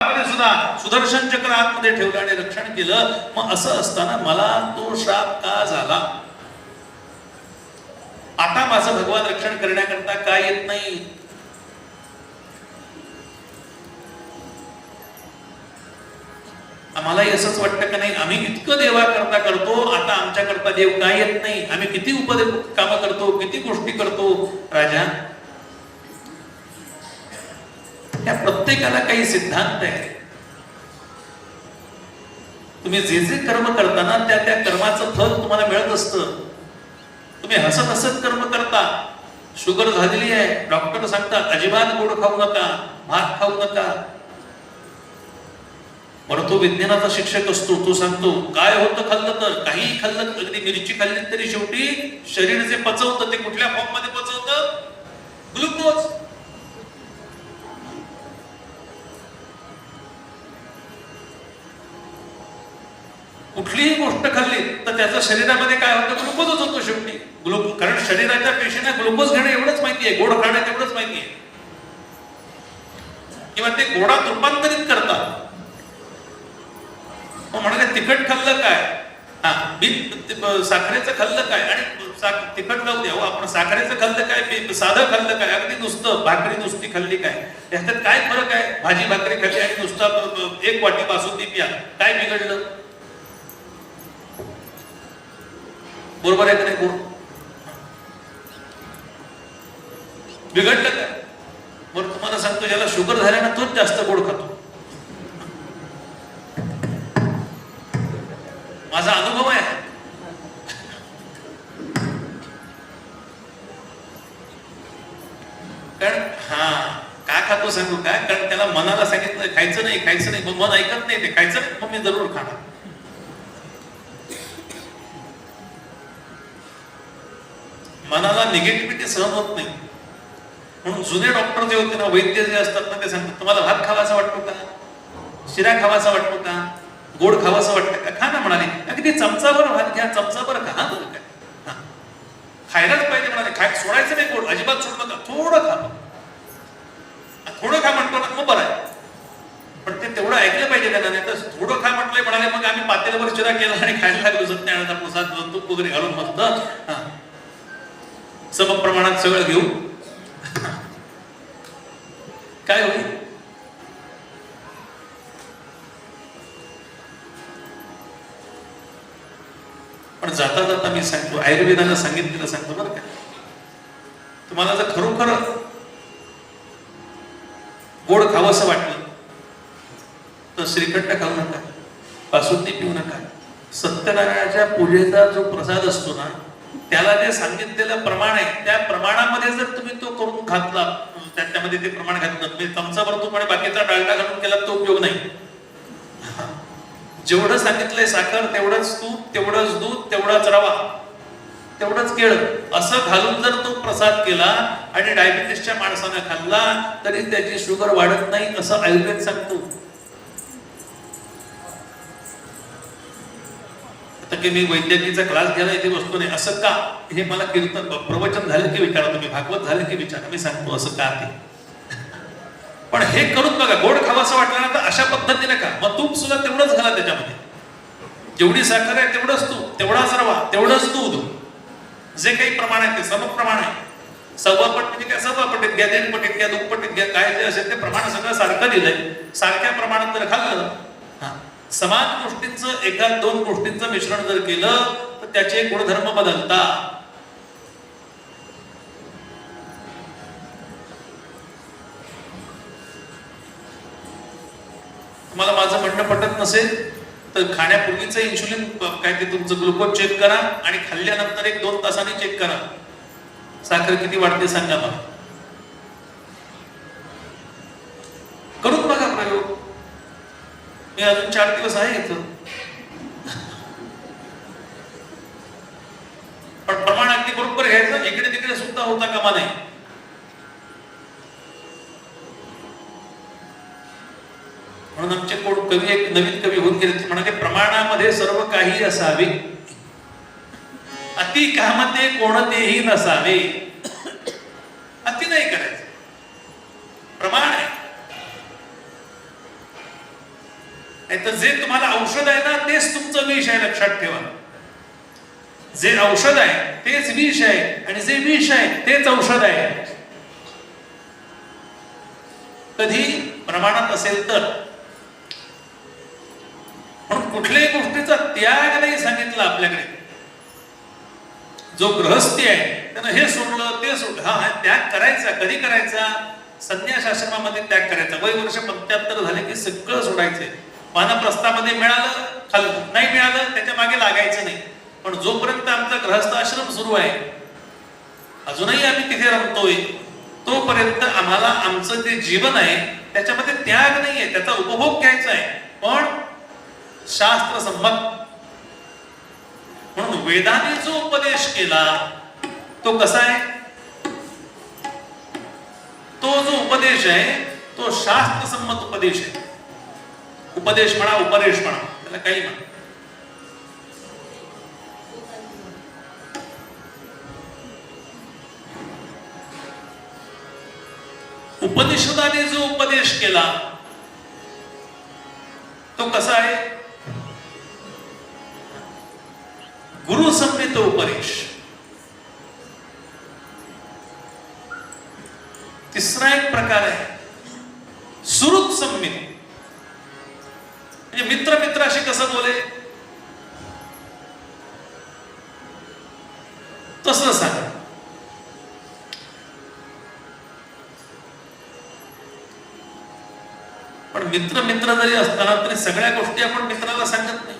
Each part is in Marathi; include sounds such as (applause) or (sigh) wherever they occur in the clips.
सुद्धा सुदर्शन चक्र आतमध्ये ठेवलं आणि रक्षण केलं. मग असं असताना मला तो श्राप का झाला? आता माझं भगवान रक्षण करण्याकरता काय येत नाही? आम्हालाही असंच वाटतं का नाही आम्ही इतकं देवा करता करतो आता आमच्याकरता देव काय येत नाही? आम्ही किती उपदे कामं करतो किती गोष्टी करतो? राजा त्या प्रत्येकाला काही सिद्धांत आहे तुम्ही जे जे कर्म करताना त्या त्या कर्माचं फल तुम्हाला मिळत असतं. तुम्ही हसत हसत कर्म करता. शुगर झालेली आहे. डॉक्टर सांगतात अजिबात गोड खाऊ नका भात खाऊ नका. पण तो विज्ञानाचा शिक्षक असतो. तो सांगतो काय होतं खाल्लं तर? काही खाल्लं अगदी मिरची खाल्ली तरी शेवटी शरीर जे पचवतं ते कुठल्या फॉर्ममध्ये पचवतं? ग्लुकोज कुठलीही गोष्ट खाल्ली तर त्याचं शरीरामध्ये काय होतं? ग्लुकोजच होतो शेवटी. ग्लुको कारण शरीराच्या पेशींना ग्लुकोज घेणं एवढंच माहिती आहे गोड खाणं एवढंच माहिती आहे. किंवा ते गोडात रूपांतरित करतात. मग म्हणाले तिखट खाल्लं काय? हा बिन साखरेचं खाल्लं काय? आणि तिखट जाऊ द्या हो, आपण साखरेचं खाल्लं काय? साधं खाल्लं काय? अगदी नुसतं भाकरी नुसती खाल्ली काय? ह्याच्यात काय फरक आहे? भाजी भाकरी खाल्ली आणि नुसता एक वाटी बासुंदी प्या. काय बिघडलं? बरोबर आहे का नाही गोड बिघडलं काय? बरं तुम्हाला सांगतो ज्याला शुगर झाल्यानं तोच जास्त गोड खातो. माझा अनुभव आहे. कारण हा का खातो सांगू काय कारण त्याला मनाला सांगितलं खायचं नाही खायचं नाही. मन ऐकत नाही ते. खायचं नाही मग मी जरूर खाणार. मनाला निगेटिव्हिटी सहन होत नाही. म्हणून जुने डॉक्टर जे होते ना वैद्य जे असतात ना ते सांगतात तुम्हाला भात खावासा वाटतो का? शिरा खावासा वाटतो का? गोड खावासा वाटतं का? खा ना म्हणाले. अगदी चमचाभर भात घ्या चमचाभर खा बरं काय खायलाच पाहिजे म्हणाले. खाय सोडायचं नाही गोड अजिबात सोडलं का थोडं खा थोडं खा म्हणतो ना मग बरं आहे. पण ते तेवढं ऐकलं पाहिजे त्यांना नाही तर थोडं खा म्हटलंय म्हणाले मग आम्ही पातेल्यावर शिरा केला आणि खायला लागलो. सत्यानाचा प्रसाद बंदूक वगैरे घालून मस्त हा. सम प्रमाणात सगळं घेऊ. काय होईल? पण जाता जाता मी सांगतो आयुर्वेदानं सांगितलेलं सांगतो बरं का. तुम्हाला जर खरोखर गोड खावंसं वाटलं तर श्रीखंड खाऊ नका बासुंदी पिऊ नका. सत्यनारायणाच्या पूजेचा जो प्रसाद असतो ना त्याला जे सांगितलेलं प्रमाण आहे त्या प्रमाणामध्ये जर तुम्ही तो करून घातला त्याच्यामध्ये ते प्रमाण घातलं म्हणजे चमचाभर तूप आणि बाकीचा डालडा घालून केला तो उपयोग नाही. जेवढं सांगितलंय साखर तेवढंच तूप तेवढंच दूध तेवढाच रवा तेवढंच केळ असं घालून जर तो प्रसाद केला आणि डायबिटीसच्या माणसानं खाल्ला तरी त्याची शुगर वाढत नाही असं आयुर्वेद सांगतो. टक्के मी वैद्यकीचा क्लास घ्यायला इथे बसतो नाही. असं का? हे मला कीर्तन प्रवचन झालं की विचारा तुम्ही भागवत झालं की विचारा. मी सांगतो असं का ते? पण हे करून बघा गोड खावासं वाटलं ना तर अशा पद्धतीने का? मग तूप सुद्धा तेवढंच घाला त्याच्यामध्ये. जेवढी साखर आहे तेवढंच तूप तेवढाच रवा तेवढंच दूध. जे काही प्रमाण आहे ते समप्रमाण आहे. सव्वा पट्टीत घ्या सव्वा पट्टीत घ्या दीड पट्टीत घ्या दुप्प पट्टीत घ्या काय जे असेल ते प्रमाण सगळं सारखं दिलंय. सारख्या प्रमाणात जर खाल्लं समान गोष्टींचं एका दोन गोष्टींचं मिश्रण जर केलं तर त्याचे गुणधर्म बदलतात. तुम्हाला माझं म्हणणं पटत नसेल तर खाण्यापूर्वीचं इन्शुलिन काय ते तुमचं ग्लुकोज चेक करा आणि खाल्ल्यानंतर एक दोन तासांनी चेक करा. साखर किती वाढते सांगा मला. करून बघा प्रयोग. मी अजून चार दिवस आहे इथं. पण प्रमाण अगदी बरोबर घ्यायचं इकडे तिकडे सुद्धा होता कामा नाही म्हणून आमचे कोण कवी एक नवीन कवी होऊन गेले म्हणाले प्रमाणामध्ये सर्व काही असावे. अति कामते कोणतेही नसावे. अति नाही करायचं. प्रमाण आहे. नाही तर जे तुम्हाला औषध आहे ना तेच तुमचं विष आहे लक्षात ठेवा. जे औषध आहे तेच विष आहे आणि जे विष आहे तेच औषध आहे. कधी प्रमाणात असेल तर. म्हणून कुठल्याही गोष्टीचा त्याग नाही सांगितला आपल्याकडे. जो गृहस्थी आहे त्यानं हे सोडलं ते सोडलं. हा हा त्याग करायचा कधी करायचा? संन्यास आश्रमामध्ये त्याग करायचा. वय वर्ष पंच्याहत्तर झाले की सगळं सोडायचंय. वानप्रस्थामध्ये मिळालं खाल नाही मिळालं त्याच्यामागे लागायचं नाही. पण जोपर्यंत आमचा गृहस्थ आश्रम सुरू आहे अजूनही आम्ही तिथे रमतोय तोपर्यंत आम्हाला आमचं जे जीवन आहे त्याच्यामध्ये त्याग नाहीये त्याचा उपभोग घ्यायचा आहे. पण शास्त्र संमत. म्हणून वेदाने जो उपदेश केला तो कसा आहे? तो जो उपदेश आहे तो शास्त्र संमत उपदेश आहे. उपदेश म्हणा उपदेश म्हणा. त्याला काही म्हणा. उपनिषदाने जो उपदेश केला तो कसा आहे? गुरु संमित उपदेश. तिसरा एक प्रकार आहे. पण मित्र मित्र जरी असताना तरी सगळ्या गोष्टी आपण मित्राला सांगत नाही.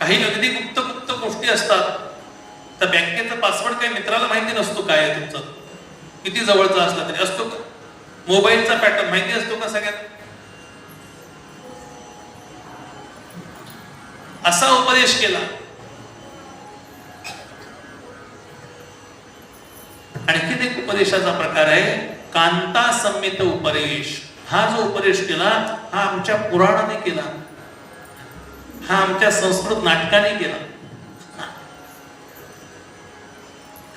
काही अगदी गुप्त गुप्त गोष्टी असतात. तर बँकेचा पासवर्ड काही मित्राला माहिती नसतो काय आहे तुमचा. किती जवळचा असला तरी असतो का? मोबाईलचा पॅटर्न माहिती असतो का सगळ्यांना? असा उपदेश केला. आणखीन एक उपदेशाचा प्रकार आहे. कांता संमित उपदेश हा जो उपदेश केला हा आमच्या पुराणाने केला. हा आमच्या संस्कृत नाटकाने केला.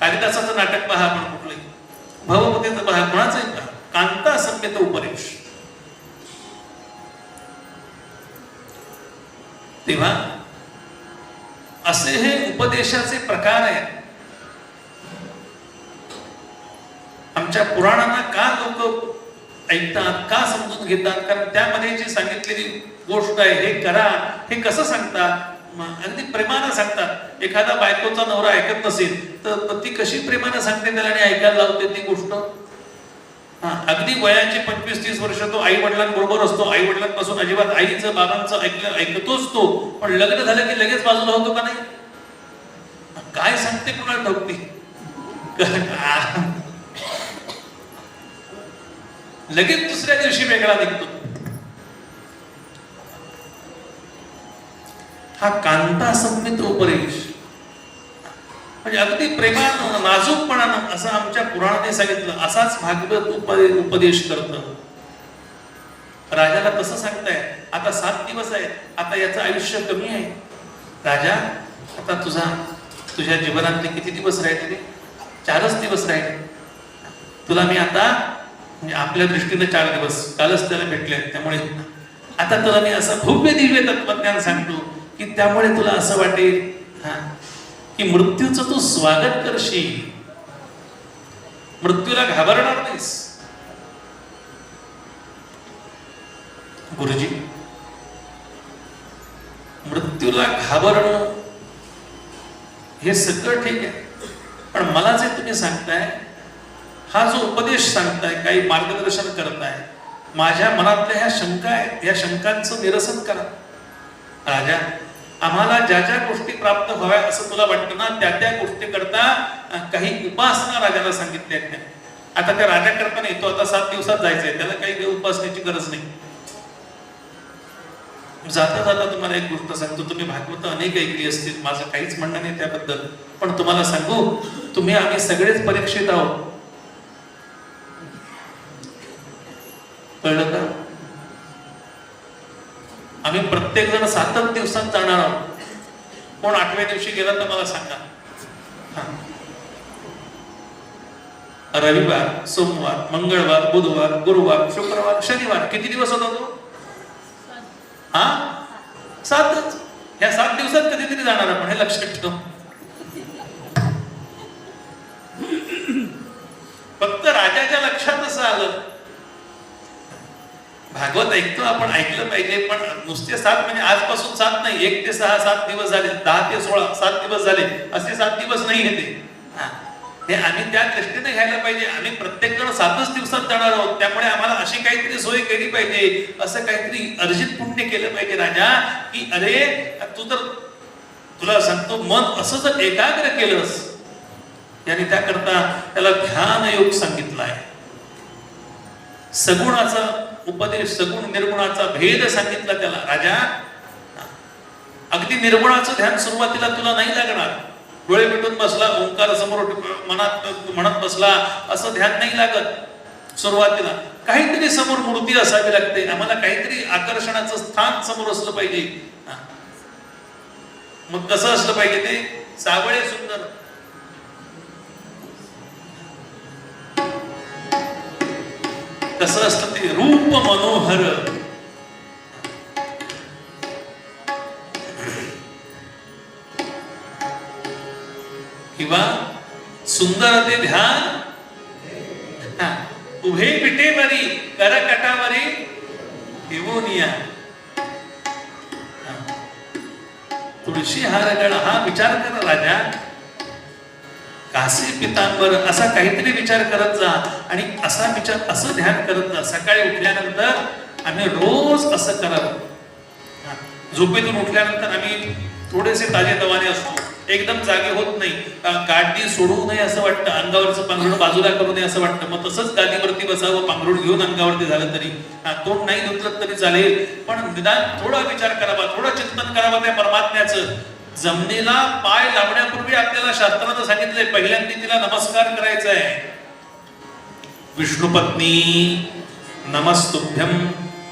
कालिदासाचं नाटक पहा आपण कुठलंही भवपतीचं पहा कोणाचंही पहा? कांता संमित उपदेश तेव्हा असे हे उपदेशाचे प्रकार आहेत. आमच्या पुराणांना का लोक ऐकतात का समजून घेतात? कारण त्यामध्ये जी सांगितलेली गोष्ट आहे हे करा हे कसं सांगतात अगदी प्रेमानं सांगतात. एखादा बायकोचा नवरा ऐकत नसेल तर ती कशी प्रेमानं सांगते त्याला आणि ऐकायला लावते ती गोष्ट? हा अगदी वयाचे पंचवीस तीस वर्ष तो आई वडिलांबरोबर असतो. आई वडिलांपासून अजिबात आईचं बाबांचं ऐकलं ऐकतोच तो. पण लग्न झालं की लगेच बाजूला होतो का नाही? काय सांगते कुणाला ठोकते (laughs) लगेच दुसऱ्या दिवशी वेगळा निघतो. हा कांता संमित उपदेश म्हणजे अगदी प्रेमानं नाजूकपणानं असं आमच्या पुराणाने सांगितलं असाच भागवत उपदे उपदेश करत. राजाला कसं सांगताय आता सात दिवस आहे आता याचं आयुष्य कमी आहे. राजा आता तुझा तुझ्या जीवनातले किती दिवस राहिले चारच दिवस राहिले. तुला मी आता म्हणजे आपल्या दृष्टीने चार दिवस कालच त्याला भेटले त्यामुळे आता तुला मी असं भव्य दिव्य तत्वज्ञान सांगतो की त्यामुळे तुला असं वाटेल हा की मृत्यूचं तू स्वागत करशील. मृत्यूला घाबरणार नाहीस. गुरुजी मृत्यूला घाबरणं हे सगळं ठीक आहे. पण मला जे तुम्ही सांगताय हा जो उपदेश सांगताय काही मार्गदर्शन करताय माझ्या मनातल्या ह्या शंका आहेत या शंकांचं निरसन करा. राजा आम्हाला ज्या ज्या गोष्टी प्राप्त व्हाव्या असं तुला वाटतं ना त्या त्या गोष्टी करता काही उपासना राजाला सांगितल्या त्या. आता त्या राजा करता येतो आता सात दिवसात जायचंय त्याला काही उपासनेची गरज नाही. जाता जाता तुम्हाला एक गोष्ट सांगतो तुम्ही भागवत अनेक ऐकली असतील माझं काहीच म्हणणं नाही त्याबद्दल. पण तुम्हाला सांगू तुम्ही आम्ही सगळेच परीक्षित आहोत. कळलं का? आम्ही प्रत्येक जण सात दिवसात जाणार आहोत. कोण आठव्या दिवशी गेला तर मला सांगा. हा. रविवार सोमवार मंगळवार बुधवार गुरुवार शुक्रवार शनिवार. किती दिवस होता तो? हा? सातच. ह्या सात दिवसात कधीतरी जाणार आपण हे लक्षात ठेव. पाहिजे पण नुसते सात म्हणजे आजपासून सात नाही एक ते सहा सात दिवस झाले दहा ते सोळा सात दिवस झाले असे सात दिवस नाही येते. हे. आम्ही त्या दृष्टीने घ्यायला पाहिजे. आम्ही प्रत्येक जण सातच दिवसात जाणार आहोत. त्यामुळे आम्हाला अशी काहीतरी सोय केली पाहिजे. असं काहीतरी अर्जित पुण्य केलं पाहिजे राजा की अरे तू तर तुला सांगतो मन असं जर एकाग्र केलंस त्याने त्याकरता त्याला ध्यान योग सांगितला आहे सगुणाचा उपदेश सगुण निर्गुणाचा भेद सांगितला त्याला. राजा अगदी निर्गुणाचं ध्यान सुरुवातीला तुला नाही लागणार. डोळे मिटून बसला ओंकार समोर मनात म्हणत बसला असं ध्यान नाही लागत सुरुवातीला. काहीतरी समोर मूर्ती असावी लागते. आम्हाला काहीतरी आकर्षणाचं स्थान समोर असलं पाहिजे. मग कसं असलं पाहिजे ते? सावळे सुंदर. कसं असतं ते? रूप मनोहर. किंवा सुंदर ते ध्यान. हा. उभे पिठे बरी कर कटावरी तुळशी हा. तुळशी हा विचार कर राजा. कासे पितांबर असा काहीतरी विचार करत जा आणि असा विचार असं ध्यान करत जा. सकाळी उठल्यानंतर आम्ही रोज असं करावं. झोपेतून उठल्यानंतर आम्ही थोडेसे ताजे दवाने असतो. एकदम जागे होत नाही. गाडी सोडवू नये असं वाटतं. अंगावरचं पांघरुण बाजूला करू नये असं वाटतं. मग तसंच गादीवरती बसावं पांघरुण घेऊन अंगावरती झालं तरी. तोंड नाही धुतलं तरी चालेल. पण निदान थोडा विचार करावा थोडं चिंतन करावं त्या परमात्म्याचं. जमिनीला पाय लावण्यापूर्वी आपल्याला शास्त्रानं सांगितलंय पहिल्यांदा तिला नमस्कार करायचा आहे विष्णुपत्नी नमस्तुभ्यम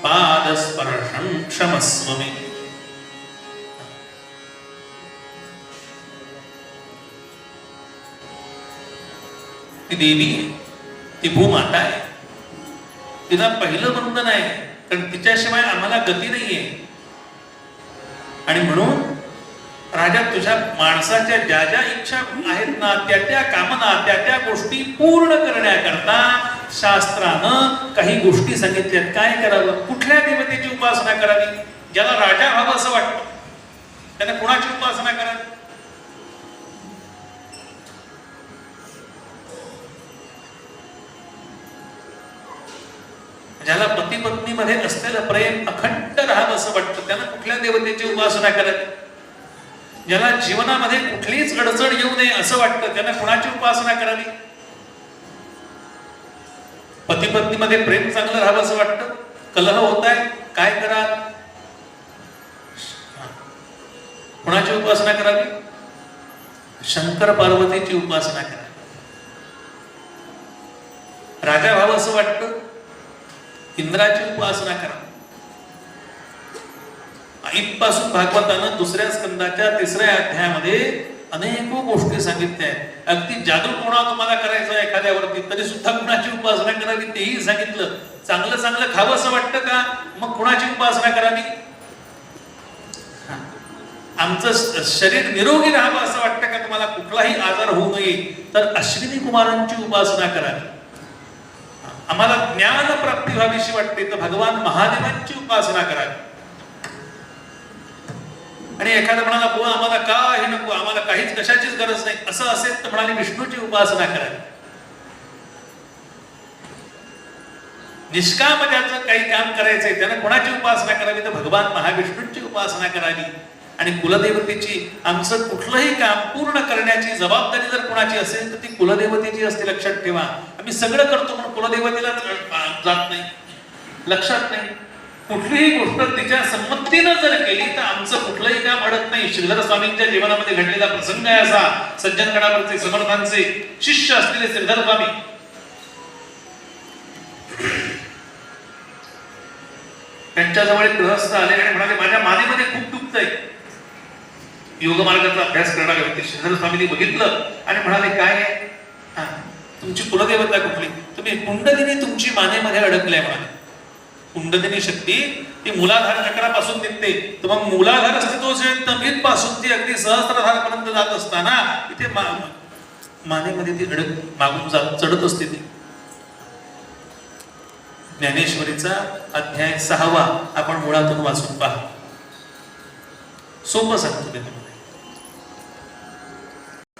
पादस्पर्शं क्षमस्व मे ती देवी आहे ती भूमाता आहे. तिला पहिलं वंदन आहे कारण तिच्याशिवाय आम्हाला गती नाहीये. आणि म्हणून राजा तुझ्या माणसाच्या ज्या ज्या इच्छा आहेत ना त्या त्या कामना त्या त्या गोष्टी पूर्ण करण्याकरता शास्त्रानं काही गोष्टी सांगितल्यात. काय करावं? कुठल्या देवतेची उपासना करावी? ज्याला राजा व्हावं असं वाटतं. त्याने कुणाची उपासना करावी? ज्याला पती पत्नीमध्ये असलेलं प्रेम अखंड राहावं असं वाटतं त्यानं कुठल्या देवतेची उपासना करावी? ज्याला जीवनामध्ये कुठलीच अडचण येऊ नये असं वाटतं. त्यांना कुणाची उपासना करावी? पती पत्नीमध्ये प्रेम चांगलं राहावं असं वाटतं? कलह होत आहे काय करा कुणाची उपासना करावी? शंकर पार्वतीची उपासना करावी. राजा व्हावं असं वाटतं? इंद्राची उपासना करा इथपासून भागवतानं दुसऱ्या स्कंदाच्या तिसऱ्या अध्यायामध्ये अनेको गोष्टी सांगितल्या आहेत. अगदी जादू कोणा तुम्हाला करायचं एखाद्यावरती तरी सुद्धा कुणाची उपासना करावी तेही सांगितलं. चांगलं चांगलं खावं असं वाटतं का? मग कुणाची उपासना करावी? आमचं शरीर निरोगी राहावं असं वाटतं का? तुम्हाला कुठलाही आजार होऊ नये तर अश्विनी कुमारांची उपासना करावी आम्हाला ज्ञान प्राप्ती व्हावीशी वाटते तर भगवान महादेवांची उपासना करावी आणि एखादा म्हणाला बुवा आम्हाला काही नको आम्हाला काहीच कशाचीच गरज नाही. असं असेल तर म्हणाले विष्णूची उपासना करावी निष्काम ज्याचं काही काम करायचंय त्यानं कोणाची उपासना करावी? तर भगवान महाविष्णूंची उपासना करावी. आणि कुलदेवतेची आमचं कुठलंही काम पूर्ण करण्याची जबाबदारी जर कोणाची असेल तर ती कुलदेवतेची असते लक्षात ठेवा. आम्ही सगळं करतो पण कुलदेवतेला जात नाही. लक्षात नाही. कुठलीही गोष्ट तिच्या संमतीनं जर केली तर आमचं कुठलंही काम अडत नाही. श्रीधर स्वामींच्या जीवनामध्ये घडलेला प्रसंग आहे असा. सज्जनगणावरचे समर्थांचे शिष्य असलेले श्रीधर स्वामी. त्यांच्याजवळ एक गृहस्थ आले आणि म्हणाले माझ्या मानेमध्ये खूप दुखतंय. योग मार्गाचा अभ्यास करणारे व्यक्ती श्रीधर स्वामींनी बघितलं आणि म्हणाले काय आहे? हा, तुमची कुलदेवता कुठली? तुम्ही कुंडलिनी तुमची मानेमध्ये अडकल्या म्हणाले. कुंडलिनी शक्ती ती मूलाधार चक्रापासून निघते. तर मग मूलाधार अस्तित्व जे पासून ती अगदी सहस्त्रधारपर्यंत जात असताना इथे मा- मानेमध्ये ती अडक मागून जात चढत असते ती. ज्ञानेश्वरीचा अध्याय सहावा आपण मुळातून वाचून पहा. सोपं सांगतो मी तुम्हाला.